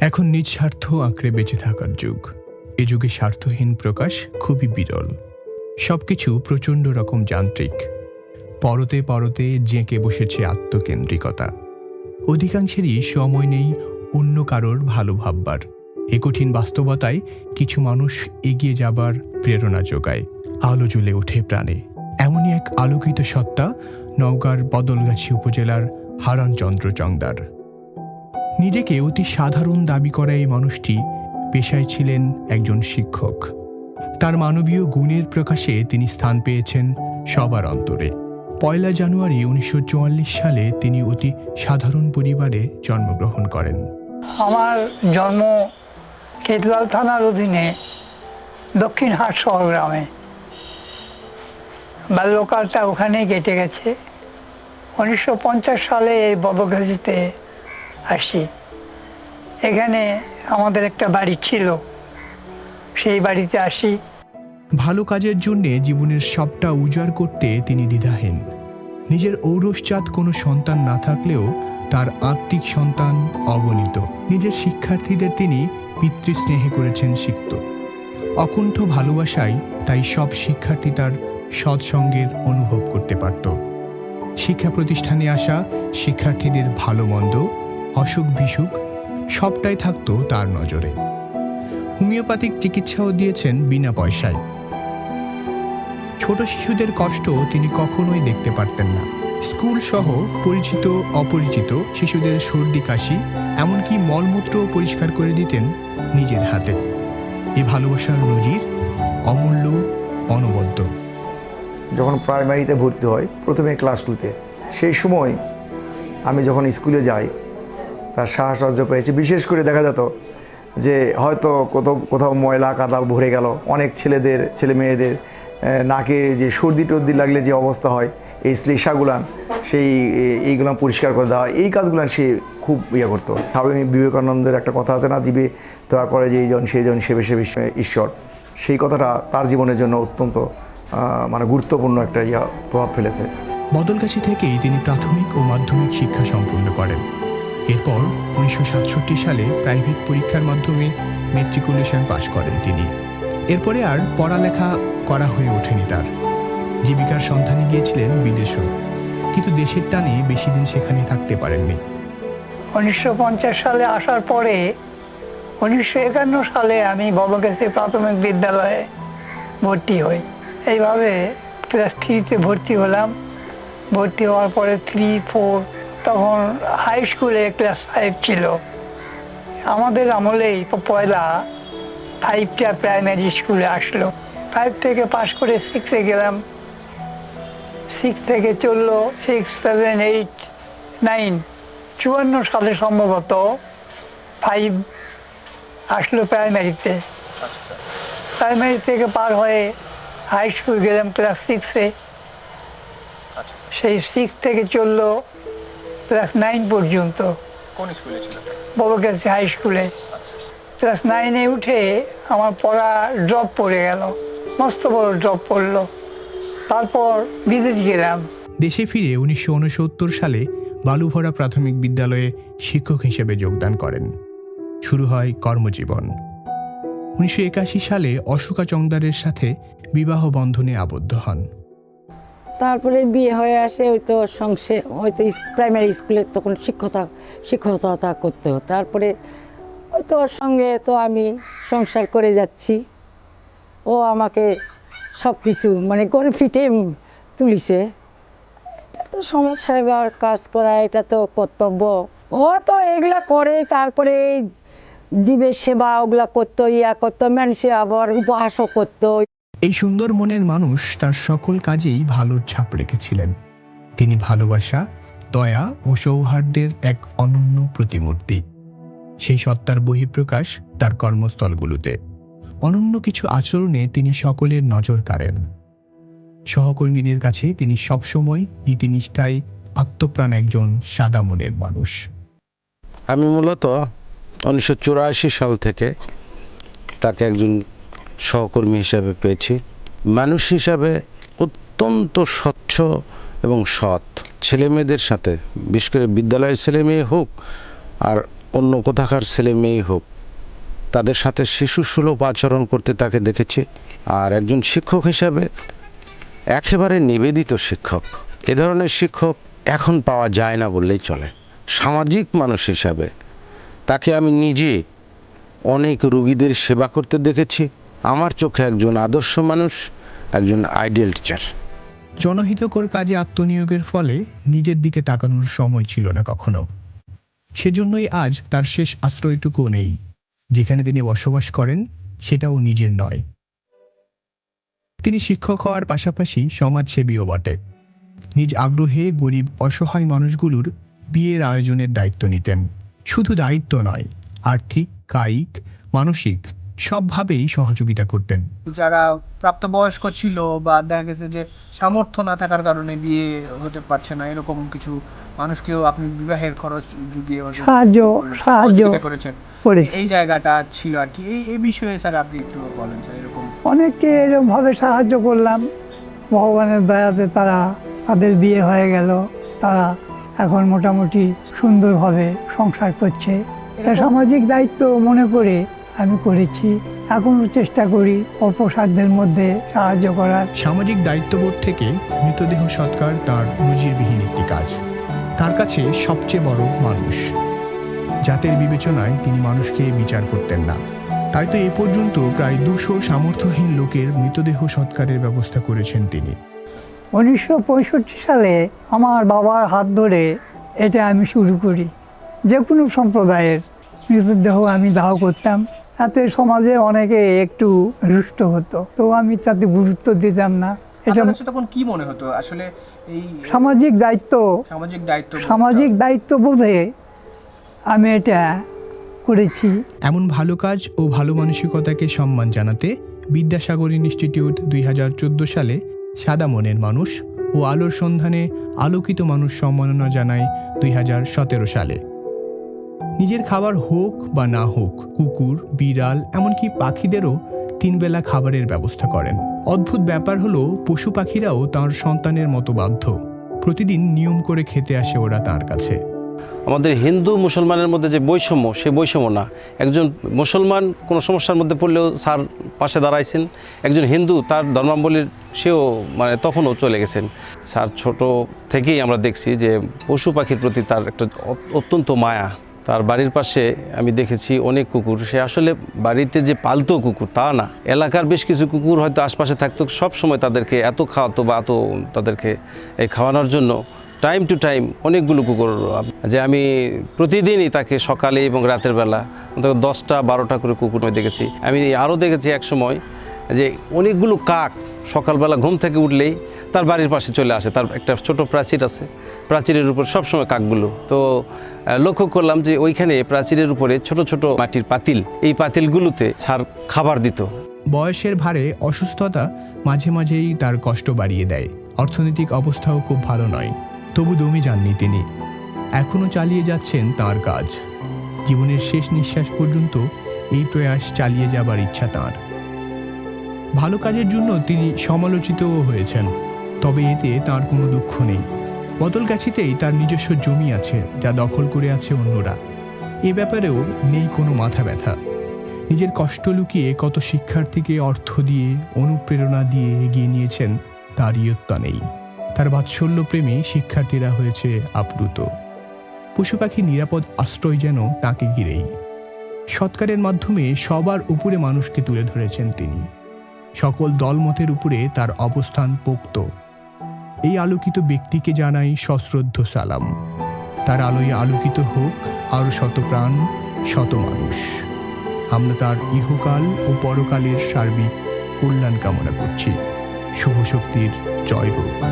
এখন নিজ স্বার্থ আঁকড়ে বেঁচে থাকার যুগ। এ যুগে স্বার্থহীন প্রকাশ খুবই বিরল। সবকিছু প্রচণ্ড রকম যান্ত্রিক। পরতে পরতে জেঁকে বসেছে আত্মকেন্দ্রিকতা। অধিকাংশেরই সময় নেই অন্য কারোর ভালো ভাববার। এ কঠিন বাস্তবতায় কিছু মানুষ এগিয়ে যাবার প্রেরণা যোগায়, আলো জ্বলে ওঠে প্রাণে। এমনই এক আলোকিত সত্তা নওগাঁর বদলগাছি উপজেলার হারানচন্দ্র চংদার। নিজেকে অতি সাধারণ দাবি করা এই মানুষটি পেশায় ছিলেন একজন শিক্ষক। তার মানবীয় গুণের প্রকাশে তিনি স্থান পেয়েছেন সবার অন্তরে। পয়লা জানুয়ারি উনিশশো চুয়াল্লিশ সালে তিনি অতি সাধারণ পরিবারে জন্মগ্রহণ করেন। আমার জন্ম কেতলাল থানার অধীনে দক্ষিণ হাট শহর গ্রামে। বাল্যকালটা ওখানেই কেটে গেছে। উনিশশো পঞ্চাশ সালে এই বদগাছিতে আসি। এখানে আমাদের একটা বাড়ি ছিল। সেই বাড়িতে আসি। ভালো কাজের জন্যে জীবনের সবটা উজাড় করতে তিনি দ্বিধাহীন। নিজের ঔরসজাত কোনো সন্তান না থাকলেও তার আত্মিক সন্তান অগণিত। নিজের শিক্ষার্থীদের তিনি পিতৃস্নেহে করেছেন সিক্ত। অকুণ্ঠ ভালোবাসায় তাই সব শিক্ষার্থী তার সৎসঙ্গের অনুভব করতে পারত। শিক্ষা প্রতিষ্ঠানে আসা শিক্ষার্থীদের ভালো মন্দ অসুখ বিসুখ, সবটাই থাকতো তার নজরে। হোমিওপ্যাথিক চিকিৎসাও দিয়েছেন বিনা পয়সায়। ছোট শিশুদের কষ্ট তিনি কখনোই দেখতে পারতেন না। স্কুল সহ পরিচিত, অপরিচিত শিশুদের সর্দি, কাশি, এমনকি মলমূত্র পরিষ্কার করে দিতেন নিজের হাতে। এ ভালোবাসার নজির অমূল্য, অনবদ্য। যখন প্রাইমারিতে ভর্তি হয়, প্রথমে ক্লাস টুতে সেই সময় আমি যখন স্কুলে যাই তার সাহসর্য পেয়েছে। বিশেষ করে দেখা যেত যে হয়তো কোথাও কোথাও ময়লা কাদা ভরে গেল। অনেক ছেলেদের, ছেলে মেয়েদের নাকে যে সর্দি টর্দি লাগলে যে অবস্থা হয়, এই শ্লেষাগুলান সেই এইগুলো পরিষ্কার করে দেওয়া, এই কাজগুলো সে খুব ইয়ে করতো। স্বামী বিবেকানন্দের একটা কথা আছে না, জীবে দয়া করে যে এইজন, সেইজন, সেবে সেবে ঈশ্বর। সেই কথাটা তার জীবনের জন্য অত্যন্ত মানে গুরুত্বপূর্ণ একটা ইয়া প্রভাব ফেলেছে। বদলগাছি থেকেই তিনি প্রাথমিক ও মাধ্যমিক শিক্ষা সম্পূর্ণ করেন। এরপর উনিশশো সাতষট্টি সালে প্রাইভেট পরীক্ষার মাধ্যমে মেট্রিকুলেশন পাশ করেন তিনি। এরপরে আর পড়ালেখা করা হয়ে ওঠেনি তার। জীবিকার সন্ধানে গিয়েছিলেন বিদেশেও। কিন্তু দেশের টানে বেশি দিন সেখানে থাকতে পারেননি। উনিশশো পঞ্চাশ সালে আসার পরে উনিশশো একান্ন সালে আমি বদগাছি প্রাথমিক বিদ্যালয়ে ভর্তি হই। এইভাবে ক্লাস থ্রিতে ভর্তি হলাম। ভর্তি হওয়ার পরে থ্রি, ফোর তখন হাই স্কুলে ক্লাস ফাইভ ছিল। আমাদের আমলেই পয়লা ফাইভটা প্রাইমারি স্কুলে আসলো। ফাইভ থেকে পাশ করে সিক্সে গেলাম। সিক্স থেকে চলল সিক্স সেভেন এইট নাইন চুয়ান্ন সালে সম্ভবত ফাইভ আসলো প্রাইমারিতে প্রাইমারি থেকে পার হয়ে হাই স্কুল গেলাম ক্লাস সিক্সে সেই সিক্স থেকে চলল ক্লাস নাইন পর্যন্ত। কোন স্কুলে ছিল? হাই স্কুলে। ক্লাস নাইনে উঠে আমার পড়া ড্রপ পড়ে গেল। মস্ত বড় ড্রপ পড়ল। তারপর বিদেশ গেলাম। দেশে ফিরে উনিশশো উনসত্তর সালে বালুভরা প্রাথমিক বিদ্যালয়ে শিক্ষক হিসেবে যোগদান করেন। শুরু হয় কর্মজীবন। উনিশশো একাশি সালে অশোকা চংদারের সাথে বিবাহ বন্ধনে আবদ্ধ হন। তারপরে বিয়ে হয়ে আসে, ওই তো সংসার হয়তো প্রাইমারি স্কুলে তখন শিক্ষকতা শিক্ষকতা করতে হতো। তারপরে ওই তো ওর সঙ্গে তো আমি সংসার করে যাচ্ছি। ও আমাকে সব কিছু মানে করে ফিটে তুলিছে। এটা তো সমাজ সেবার কাজ করা, এটা তো কর্তব্য। ও তো এগুলা করে, তারপরে জীবের সেবা ওগুলা করতো, ইয়া করতো মানুষে আবার উপহাসও করতো। এই সুন্দর মনের মানুষ তার সকল কাজেই ভালোর ছাপ রেখেছিলেন। তিনি ভালোবাসা, দয়া ও সৌহার্দ্যের এক অনন্য প্রতিমূর্তি। সেই সত্তার বহিঃপ্রকাশ তার কর্মস্থলগুলোতে। অনন্য কিছু আচরণে তিনি সকলের নজর কাড়েন। সহকর্মীদের কাছে তিনি সবসময় নীতিনিষ্ঠায় আত্মপ্রাণ একজন সাদা মনের মানুষ। আমি মূলত উনিশশো চুরাশি সাল থেকে তাকে একজন সহকর্মী হিসাবে পেয়েছি। মানুষ হিসাবে অত্যন্ত স্বচ্ছ এবং সৎ। ছেলে মেয়েদের সাথে, বিশেষ করে বিদ্যালয়ের ছেলে মেয়ে হোক আর অন্য কোথাকার ছেলে মেয়েই হোক, তাদের সাথে শিশু সুলভ আচরণ করতে তাকে দেখেছি। আর একজন শিক্ষক হিসাবে একেবারে নিবেদিত শিক্ষক। এ ধরনের শিক্ষক এখন পাওয়া যায় না বললেই চলে। সামাজিক মানুষ হিসাবে তাকে আমি নিজে অনেক রুগীদের সেবা করতে দেখেছি। আমার চোখে একজন আদর্শ মানুষ, একজন আইডিয়াল টিচার। জনহিতকর কাজে আত্মনিয়োগের ফলে নিজের দিকে তাকানোর সময় ছিল না কখনো। সেজন্যই আজ তার শেষ আশ্রয়টুকুও নেই। যেখানে তিনি বসবাস করেন, সেটাও নিজের নয়। তিনি শিক্ষক হওয়ার পাশাপাশি সমাজসেবীও বটে। নিজ আগ্রহে গরিব, অসহায় মানুষগুলোর বিয়ের আয়োজনের দায়িত্ব নিতেন। শুধু দায়িত্ব নয়, আর্থিক, কায়িক, মানসিক সবভাবেই সহযোগিতা করতেন। যারা প্রাপ্তবয়স্ক ছিল বা দেখা গেছে যে সামর্থ্য না থাকার কারণে বিয়ে হতে পারছে না এরকম কিছু মানুষকেও আপনি বিবাহের খরচ জুগিয়ে সাহায্য সাহায্য করেছেন। করেছি। এই জায়গাটা ছিল আর কি। এই এই বিষয়ে স্যার আপনি একটু বলেন স্যার এরকম। অনেককে এরকমভাবে সাহায্য করলাম। ভগবানের দয়াতে তারা তাদের বিয়ে হয়ে গেল। তারা এখন মোটামুটি সুন্দরভাবে সংসার করছে। এটা সামাজিক দায়িত্ব মনে করে আমি করেছি। এখনও চেষ্টা করি অল্প সাধ্যের মধ্যে সাহায্য করার। সামাজিক দায়িত্ববোধ থেকে মৃতদেহ সৎকার তার নজিরবিহীন একটি কাজ। তার কাছে সবচেয়ে বড় মানুষ। জাতের বিবেচনায় তিনি মানুষকে বিচার করতেন না। তাই তো এ পর্যন্ত প্রায় দুশো সামর্থ্যহীন লোকের মৃতদেহ সৎকারের ব্যবস্থা করেছেন তিনি। উনিশশো পঁয়ষট্টি সালে আমার বাবার হাত ধরে এটা আমি শুরু করি। যে কোনো সম্প্রদায়ের মৃতদেহ আমি দাহ করতাম। তাতে সমাজে অনেকে একটু রুষ্ট হতো। তো আমি তাতে গুরুত্ব দিতাম না। এটা তখন কি মনে হতো? আসলে এই সামাজিক দায়িত্ব। সামাজিক দায়িত্ব সামাজিক দায়িত্ব বোধে আমি এটা করেছি। এমন ভালো কাজ ও ভালো মানসিকতাকে সম্মান জানাতে বিদ্যাসাগর ইনস্টিটিউট দুই হাজার চোদ্দ সালে সাদা মনের মানুষ ও আলোর সন্ধানে আলোকিত মানুষ সম্মাননা জানায় দুই হাজার সতেরো সালে। নিজের খাবার হোক বা না হোক, কুকুর, বিড়াল, এমনকি পাখিদেরও তিনবেলা খাবারের ব্যবস্থা করেন। অদ্ভুত ব্যাপার হলো, পশু পাখিরাও তার সন্তানের মতো বাধ্য। প্রতিদিন নিয়ম করে খেতে আসে ওরা তার কাছে। আমাদের হিন্দু মুসলমানের মধ্যে যে বৈষম্য, সেই বৈষম্য না। একজন মুসলমান কোনো সমস্যার মধ্যে পড়লেও স্যার পাশে দাঁড়াইছেন। একজন হিন্দু, তার ধর্মাবলীর সেও মানে তখনও চলে গেছেন। স্যার ছোট থেকেই আমরা দেখছি যে পশু পাখির প্রতি তার একটা অত্যন্ত মায়া। তার বাড়ির পাশে আমি দেখেছি অনেক কুকুর। সে আসলে বাড়িতে যে পালতো কুকুর, তা না। এলাকার বেশ কিছু কুকুর হয়তো আশপাশে থাকতো। সব সময় তাদেরকে এত খাওয়াতো বা এত তাদেরকে এই খাওয়ানোর জন্য টাইম টু টাইম অনেকগুলো কুকুর যে আমি প্রতিদিনই তাকে সকালে এবং রাতের বেলা অন্তত দশটা, বারোটা করে কুকুর দেখেছি। আমি আরও দেখেছি এক সময় যে অনেকগুলো কাক সকালবেলা ঘুম থেকে উঠলেই তার বাড়ির পাশে চলে আসে। তার একটা ছোট প্রাচীর আছে। প্রাচীরের উপর সবসময় কাকগুলো। তো লক্ষ্য করলাম যে ওইখানে প্রাচীরের উপরে ছোট ছোট মাটির পাতিল। এই পাতিলগুলোতে ছাড় খাবার দিত। বয়সের ভারে অসুস্থতা মাঝে মাঝেই তার কষ্ট বাড়িয়ে দেয়। অর্থনৈতিক অবস্থাও খুব ভালো নয়। তবু দমে যাননি তিনি। এখনও চালিয়ে যাচ্ছেন তার কাজ। জীবনের শেষ নিঃশ্বাস পর্যন্ত এই প্রয়াস চালিয়ে যাবার ইচ্ছা তার। ভালো কাজের জন্য তিনি সমালোচিতও হয়েছেন, তবে এতে তার কোনো দুঃখ নেই। বদলগাছিতেই তার নিজস্ব জমি আছে, যা দখল করে আছে অন্যরা। এ ব্যাপারেও নেই কোনো মাথা ব্যথা। নিজের কষ্ট লুকিয়ে কত শিক্ষার্থীকে অর্থ দিয়ে, অনুপ্রেরণা দিয়ে এগিয়ে নিয়েছেন তার ইয়ত্তা নেই। তার বাৎসল্য প্রেমী শিক্ষার্থীরা হয়েছে আপ্লুত। পশু পাখির নিরাপদ আশ্রয় যেন তাকে ঘিরেই। সৎকারের মাধ্যমে সবার উপরে মানুষকে তুলে ধরেছেন তিনি। সকল দলমতের উপরে তার অবস্থান পোক্ত। এই আলোকিত ব্যক্তিকে জানাই সশ্রদ্ধ সালাম। তার আলোয় আলোকিত হোক আরও শত প্রাণ, শত মানুষ। আমরা তার ইহকাল ও পরকালের সার্বিক কল্যাণ কামনা করছি। শুভ শক্তির জয় হোক।